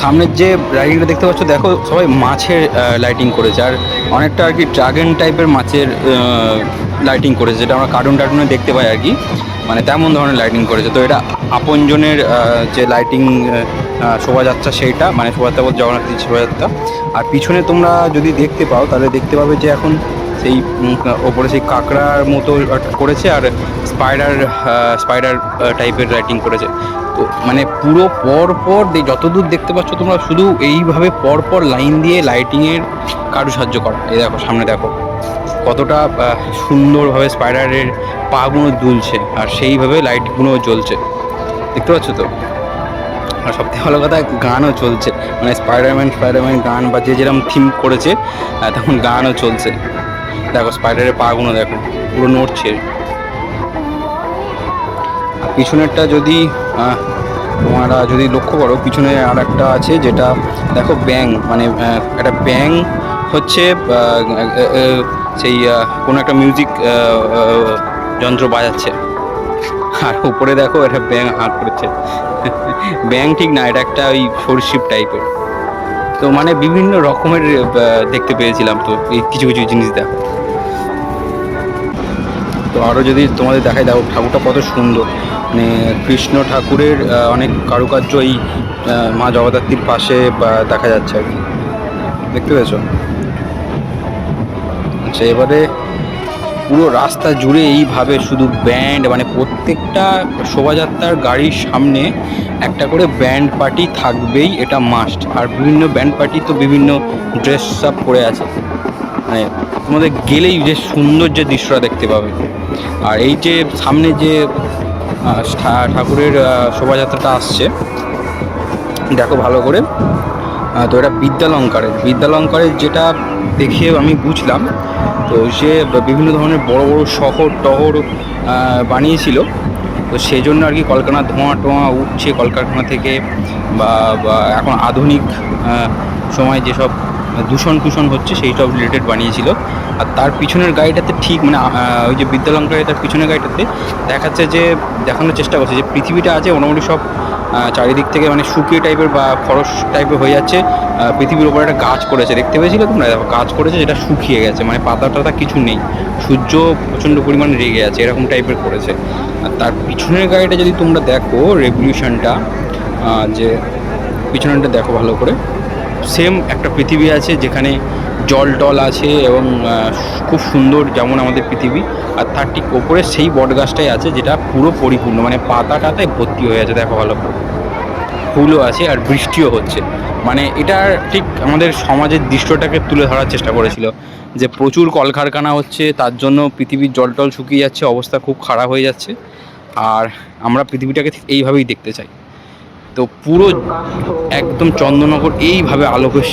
সামনের যে লাইটিংটা দেখতে পাচ্ছ, দেখো সবাই মাছের লাইটিং করেছে। আর অনেকটা আর কি ড্রাগন টাইপের মাছের লাইটিং করেছে, যেটা আমরা কার্টুন টার্টুনে দেখতে পাই আর কি। মানে তেমন ধরনের লাইটিং করেছে। তো এটা আপনজনের যে লাইটিং শোভাযাত্রা সেইটা মানে শোভাযাত্রা বলতে জগন্নাথের শোভাযাত্রা। আর পিছনে তোমরা যদি দেখতে পাও, তাহলে দেখতে পাবে যে এখন সেই ওপরে সেই কাঁকড়ার মতো করেছে। আর স্পাইডার স্পাইডার টাইপের রাইটিং করেছে। তো মানে পুরো পর পর যতদূর দেখতে পাচ্ছ তোমরা শুধু এইভাবে পর পর লাইন দিয়ে লাইটিংয়ের কারুসাহায্য করা। এই দেখো, সামনে দেখো, কতটা সুন্দরভাবে স্পাইডারের পাগুলো দুলছে আর সেইভাবে লাইটগুলো জ্বলছে। দেখতে পাচ্ছ তো? আর সবথেকে ভালো কথা, গানও চলছে। মানে স্পাইডারম্যান স্পাইডারম্যান গান বা যে যেরকম থিম করেছে তখন গানও চলছে। দেখো স্পাইডারের পাগুলো দেখো, পুরো নড়ছে। পিছনেরটা যদি তোমরা যদি লক্ষ্য করো, পিছনে আর একটা আছে যেটা, দেখো ব্যাং মানে একটা ব্যাং হচ্ছে সেই কোনো একটা মিউজিক যন্ত্র বাজাচ্ছে। আর উপরে দেখো এটা ব্যাং হাঁক করেছে। ব্যাং ঠিক না, এটা একটা ওই সরষিপ টাইপের। তো মানে বিভিন্ন রকমের দেখতে পেয়েছিলাম তো, এই কিছু কিছু জিনিস দেখো। তো আরও যদি তোমাদের দেখাই, দেখো, ঠাকুরটা কত সুন্দর। মানে কৃষ্ণ ঠাকুরের অনেক কারুকার্য এই মা জগদ্ধাত্রীর পাশে দেখা যাচ্ছে আর কি। দেখতে পেয়েছ? আচ্ছা এবারে পুরো রাস্তা জুড়ে এইভাবে শুধু ব্যান্ড মানে প্রত্যেকটা শোভাযাত্রার গাড়ির সামনে একটা করে ব্যান্ড পার্টি থাকবেই, এটা মাস্ট আর বিভিন্ন ব্যান্ড পার্টি তো বিভিন্ন ড্রেস আপ করে আছে। মানে তোমাদের গেলেই যে সুন্দর যে দৃশ্যটা দেখতে পাবে। আর এই যে সামনে যে ঠাকুরের শোভাযাত্রাটা আসছে। দেখো ভালো করে। তো এটা বিদ্যালঙ্কারের। বিদ্যালঙ্কারের যেটা দেখে আমি বুঝলাম, তো সে বিভিন্ন ধরনের বড় বড় শহর, টহর বানিয়েছিল। তো সেই জন্য আর কি কলকারখানা ধোঁয়া টোঁয়া উঠছে কলকারখানা থেকে বা এখন আধুনিক সময় যেসব দূষণ টুষণ হচ্ছে, সেই সব রিলেটেড বানিয়েছিল। আর তার পিছনের গাড়িটাতে ঠিক মানে ওই যে বিদ্যালঙ্কারের তার পিছনের গাড়িটাতে দেখাচ্ছে যে, দেখানোর চেষ্টা করছে যে পৃথিবীটা আছে মোটামুটি সব চারিদিক থেকে মানে শুকিয়ে টাইপের বা খরস টাইপের হয়ে যাচ্ছে। পৃথিবীর উপরে একটা গাছ করেছে, দেখতে পেয়েছিলে তোমরা? গাছ করেছে যেটা শুকিয়ে গেছে মানে পাতা টাতা কিছু নেই। সূর্য প্রচণ্ড পরিমাণে রেগে আছে, এরকম টাইপের করেছে। আর তার পিছনের গাড়িটা যদি তোমরা দেখো রেভলিউশনটা যে পিছনেরটা দেখো ভালো করে। সেম একটা পৃথিবী আছে যেখানে জল টল আছে এবং খুব সুন্দর যেমন আমাদের পৃথিবী, আর তার ঠিক ওপরে সেই বট গাছটাই আছে যেটা পুরো পরিপূর্ণ মানে পাতা টাতায় ভর্তি হয়ে আছে, দেখো ভালো করে। ফুলও আছে আর বৃষ্টিও হচ্ছে। মানে এটা ঠিক আমাদের সমাজের দৃশ্যটাকে তুলে ধরার চেষ্টা করেছিল যে প্রচুর কলকারখানা হচ্ছে, তার জন্য পৃথিবীর জল টল শুকিয়ে যাচ্ছে, অবস্থা খুব খারাপ হয়ে যাচ্ছে। আর আমরা পৃথিবীটাকে এইভাবেই দেখতে চাই। তো পুরো একদম চন্দ্রনগর এইভাবে আলোকের